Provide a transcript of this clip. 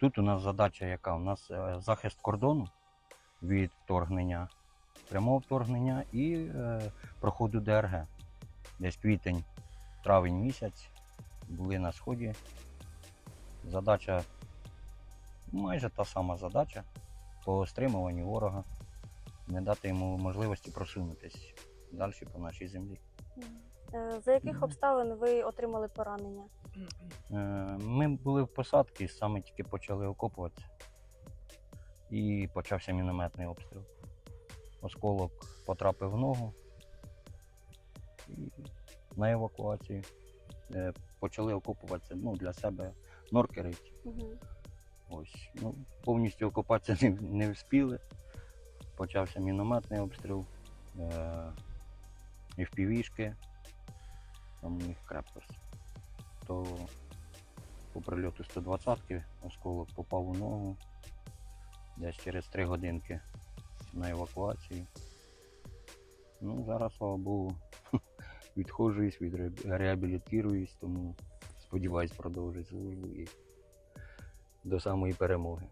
Тут у нас задача яка? У нас е, захист кордону від вторгнення, прямого вторгнення і е, проходу ДРГ. Десь квітень, травень місяць були на сході. Задача майже та сама задача по стримуванню ворога, не дати йому можливості просунутись далі по нашій землі. Е, За яких обставин ви отримали поранення? Е, Ми були в посадці, саме тільки почали окопуватися. І почався мінометний обстріл. Осколок потрапив в ногу. І на евакуацію Е, почали окопуватися ну, для себе норки рить. Угу. Ось. Ну, повністю окопатися не, не вспіли. Почався мінометний обстріл, е, і впівішки, самих крепкості, то по прильоту 120-ки осколок попав у ногу. Десь через 3 годинки на евакуації. Ну, Зараз, слава Богу, відходжуюсь, реабілітуюсь, тому сподіваюсь продовжити службу і до самої перемоги.